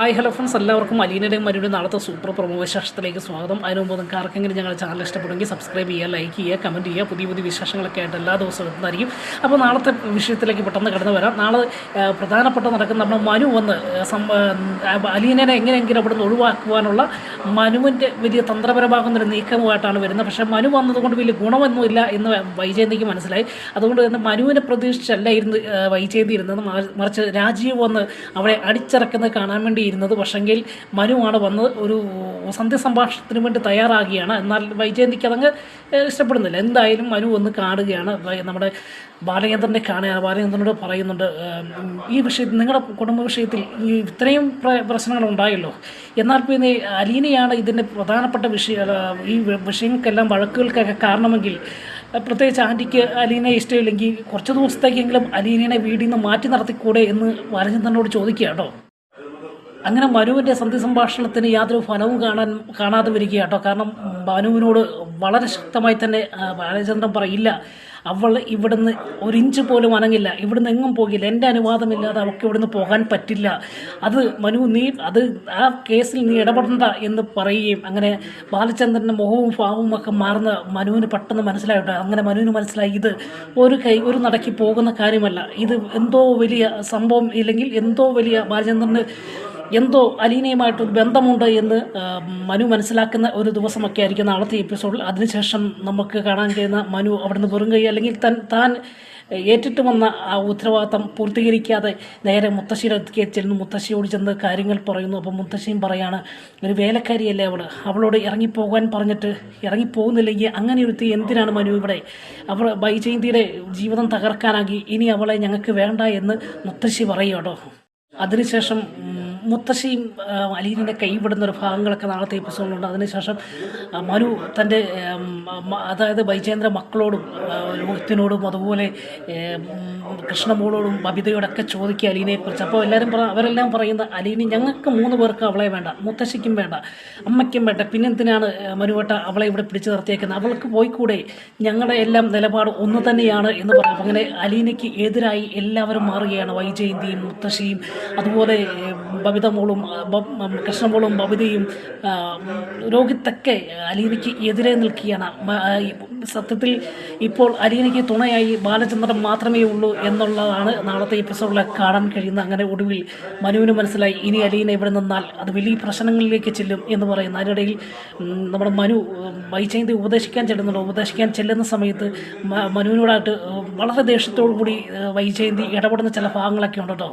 Hi hello friends എല്ലാവർക്കും അലീനയുടെയും മരുടെ നാളത്തെ super promo വിശേഷത്തിലേക്ക് സ്വാഗതം. അതിനു മുമ്പ് നിങ്ങൾക്ക് ആർക്കെങ്കിലും ഞങ്ങളുടെ ചാനൽ ഇഷ്ടപ്പെടുമെങ്കിൽ സബ്സ്ക്രൈബ് ചെയ്യുക ലൈക്ക് ചെയ്യുക കമന്റ് ചെയ്യുക. പുതിയ പുതിയ വിശേഷങ്ങളൊക്കെ ആയിട്ട് എല്ലാ ദിവസവും എത്തുന്നതായിരിക്കും അപ്പോൾ നാളത്തെ വിഷയത്തിലേക്ക് പെട്ടെന്ന് കടന്നു വരാം. നാളെ പ്രധാനപ്പെട്ട നടക്കുന്ന നമ്മുടെ മനു വന്ന് അലീനനെ എങ്ങനെയെങ്കിലും അവിടെ നിന്ന് ഒഴിവാക്കുവാനുള്ള മനുവിന്റെ വലിയ തന്ത്രപരമാകുന്ന ഒരു നീക്കമായിട്ടാണ് വരുന്നത്. പക്ഷേ മനു വന്നതുകൊണ്ട് വലിയ ഗുണമൊന്നുമില്ല എന്ന് വൈജയന്തിക്ക് മനസ്സിലായി. അതുകൊണ്ട് തന്നെ മനുവിനെ പ്രതീക്ഷിച്ചല്ല ഇരുന്ന് വൈജയന്തി ഇരുന്നത്. മറിച്ച് രാജീവ് വന്ന് അവളെ അടിച്ചിറക്കുന്നത് കാണാൻ വേണ്ടി ഇരുന്നത്. പക്ഷെങ്കിൽ മനുവാണ് വന്ന് ഒരു സന്ധ്യസംഭാഷണത്തിന് വേണ്ടി തയ്യാറാകുകയാണ്. എന്നാൽ വൈജയന്തിക്ക് അതങ്ങ് ഇഷ്ടപ്പെടുന്നില്ല. എന്തായാലും മനു ഒന്ന് കാണുകയാണ്. നമ്മുടെ ബാലചന്ദ്രനെ കാണുകയാണ്. ബാലചന്ദ്രനോട് പറയുന്നുണ്ട് ഈ വിഷയത്തിൽ നിങ്ങളുടെ കുടുംബ വിഷയത്തിൽ ഈ ഇത്രയും പ്ര- പ്രശ്നങ്ങൾ ഉണ്ടായല്ലോ. എന്നാൽ പിന്നെ അലീനയാണ് ഇതിന്റെ പ്രധാനപ്പെട്ട വിഷയ ഈ വിഷയങ്ങൾക്കെല്ലാം വഴക്കുകൾക്കൊക്കെ കാരണമെങ്കിൽ പ്രത്യേകിച്ച് ആന്റിക്ക് അലീനയെ ഇഷ്ടമില്ലെങ്കിൽ കുറച്ച് ദിവസത്തേക്കെങ്കിലും അലീനയെ വീടിൽ നിന്ന് മാറ്റി നടത്തിക്കൂടെ എന്ന് ബാലചന്ദ്രനോട് ചോദിക്കുക കേട്ടോ. അങ്ങനെ മനുവിന്റെ സന്ധി സംഭാഷണത്തിന് യാതൊരു ഫലവും കാണാൻ കാണാതെ വരിക കേട്ടോ കാരണം മനുവിനോട് വളരെ ശക്തമായി തന്നെ ബാലചന്ദ്രൻ പറയില്ല അവൾ ഇവിടുന്ന് ഒരു ഇഞ്ച് പോലും അനങ്ങില്ല ഇവിടുന്ന് എങ്ങും പോകില്ല എന്റെ അനുവാദമില്ലാതെ അവൾക്ക് ഇവിടുന്ന് പോകാൻ പറ്റില്ല. അത് മനു നീ അത് ആ കേസിൽ നീ ഇടപെടണ്ട എന്ന് പറയുകയും അങ്ങനെ ബാലചന്ദ്രന്റെ മുഖവും ഭാവവും ഒക്കെ മാറുന്ന മനുവിന് പെട്ടെന്ന് മനസ്സിലായിട്ടോ അങ്ങനെ മനുവിന് മനസ്സിലായി ഇത് ഒരു കൈ ഒരു നടക്കി പോകുന്ന കാര്യമല്ല. ഇത് എന്തോ വലിയ സംഭവം ഇല്ലെങ്കിൽ എന്തോ വലിയ ബാലചന്ദ്രന് എന്തോ അലീനയുമായിട്ടൊരു ബന്ധമുണ്ട് എന്ന് മനു മനസ്സിലാക്കുന്ന ഒരു ദിവസമൊക്കെ ആയിരിക്കും നാളത്തെ എപ്പിസോഡിൽ അതിനുശേഷം നമുക്ക് കാണാൻ കഴിയുന്ന മനു അവിടുന്ന് വെറും കൈ അല്ലെങ്കിൽ തൻ താൻ ഏറ്റിട്ട് വന്ന ആ ഉത്തരവാദിത്തം പൂർത്തീകരിക്കാതെ നേരെ മുത്തശ്ശിയുടെ അടുത്തേക്ക് ചെല്ലുന്നു മുത്തശ്ശിയോട് ചെന്ന് കാര്യങ്ങൾ പറയുന്നു. അപ്പോൾ മുത്തശ്ശിയും പറയാണ് ഒരു വേലക്കാരിയല്ലേ അവൾ അവളോട് ഇറങ്ങിപ്പോകാൻ പറഞ്ഞിട്ട് ഇറങ്ങിപ്പോകുന്നില്ലെങ്കിൽ അങ്ങനെ ഒരുത്തി എന്തിനാണ് മനു ഇവിടെ? അവൾ ബൈജയന്തിയുടെ ജീവിതം തകർക്കാനാകി ഇനി അവളെ ഞങ്ങൾക്ക് വേണ്ട എന്ന് മുത്തശ്ശി പറയും കേട്ടോ. അതിനുശേഷം മുത്തശ്ശിയും അലീനിനെ കൈവിടുന്ന ഒരു ഭാഗങ്ങളൊക്കെ നാളത്തെ എപ്പിസോഡിലുണ്ട്. അതിനുശേഷം മനു തന്റെ അതായത് വൈജേന്ദ്ര മക്കളോടും രോഹിത്തിനോടും അതുപോലെ കൃഷ്ണമോളോടും ബബിതയോടൊക്കെ ചോദിക്കുക അലീനയെക്കുറിച്ച്. അപ്പോൾ എല്ലാവരും പറ അവരെല്ലാം പറയുന്ന അലീനി ഞങ്ങൾക്ക് മൂന്ന് പേർക്ക് അവളെ വേണ്ട മുത്തശ്ശിക്കും വേണ്ട അമ്മയ്ക്കും വേണ്ട. പിന്നെന്തിനാണ് മനുവേട്ട അവളെ ഇവിടെ പിടിച്ചു നിർത്തിയേക്കുന്നത്? അവൾക്ക് പോയിക്കൂടെ? ഞങ്ങളുടെ എല്ലാം നിലപാട് ഒന്ന് തന്നെയാണ് എന്ന് പറയും അങ്ങനെ അലീനയ്ക്ക് എതിരായി എല്ലാവരും മാറുകയാണ് വൈജയന്തിയും മുത്തശ്ശിയും. അതുപോലെ ബബിത മോളും കൃഷ്ണമോളും ബബിതയും രോഹിത്തൊക്കെ അലീനയ്ക്ക് എതിരെ നിൽക്കുകയാണ്. സത്യത്തിൽ ഇപ്പോൾ അലീനയ്ക്ക് തുണയായി ബാലചന്ദ്രൻ മാത്രമേ ഉള്ളൂ എന്നുള്ളതാണ് നാളത്തെ എപ്പിസോഡിൽ കാണാൻ കഴിയുന്ന അങ്ങനെ ഒടുവിൽ മനുവിന് മനസ്സിലായി. ഇനി അലീന ഇവിടെ നിന്നാൽ അത് വലിയ പ്രശ്നങ്ങളിലേക്ക് ചെല്ലും എന്ന് പറയുന്നു അതിനിടയിൽ നമ്മുടെ മനു വൈചൈന്തി ഉപദേശിക്കാൻ ചെല്ലുന്നുണ്ട്. ഉപദേശിക്കാൻ ചെല്ലുന്ന സമയത്ത് മനുവിനോടായിട്ട് വളരെ ദേഷ്യത്തോടു കൂടി വൈചൈന്തി ഇടപെടുന്ന ചില ഭാഗങ്ങളൊക്കെ ഉണ്ട് കേട്ടോ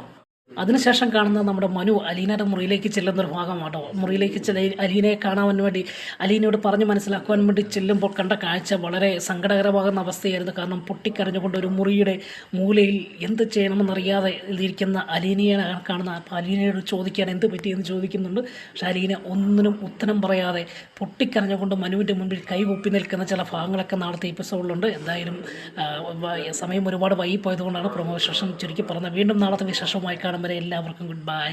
അതിനുശേഷം കാണുന്ന നമ്മുടെ മനു അലീനയുടെ മുറിയിലേക്ക് ചെല്ലുന്ന ഒരു ഭാഗമാട്ടോ. മുറിയിലേക്ക് ചെല്ല അലീനയെ കാണാൻ വേണ്ടി അലീനയോട് പറഞ്ഞ് മനസ്സിലാക്കുവാൻ വേണ്ടി ചെല്ലുമ്പോൾ കണ്ട കാഴ്ച വളരെ സങ്കടകരമാകുന്ന അവസ്ഥയായിരുന്നു. കാരണം പൊട്ടിക്കരഞ്ഞുകൊണ്ട് ഒരു മുറിയുടെ മൂലയിൽ എന്ത് ചെയ്യണമെന്നറിയാതെ ഇരിക്കുന്ന അലീനയെ കാണുന്ന അപ്പോൾ അലീനയോട് ചോദിക്കാൻ എന്ത് പറ്റിയെന്ന് ചോദിക്കുന്നുണ്ട്. പക്ഷേ അലീന ഒന്നിനും ഉത്തരം പറയാതെ പൊട്ടിക്കരഞ്ഞുകൊണ്ട് മനുവിന്റെ മുമ്പിൽ കൈകൊപ്പി നിൽക്കുന്ന ചില ഭാഗങ്ങളൊക്കെ നാളത്തെ എപ്പിസോഡിലുണ്ട്. എന്തായാലും സമയം ഒരുപാട് വൈകിപ്പോയതുകൊണ്ടാണ് പ്രൊമോ വിശേഷം ചുരുക്കി പറഞ്ഞത്. വീണ്ടും നാളത്തെ വിശേഷവുമായി കാണും. വരെ എല്ലാവർക്കും ഗുഡ് ബൈ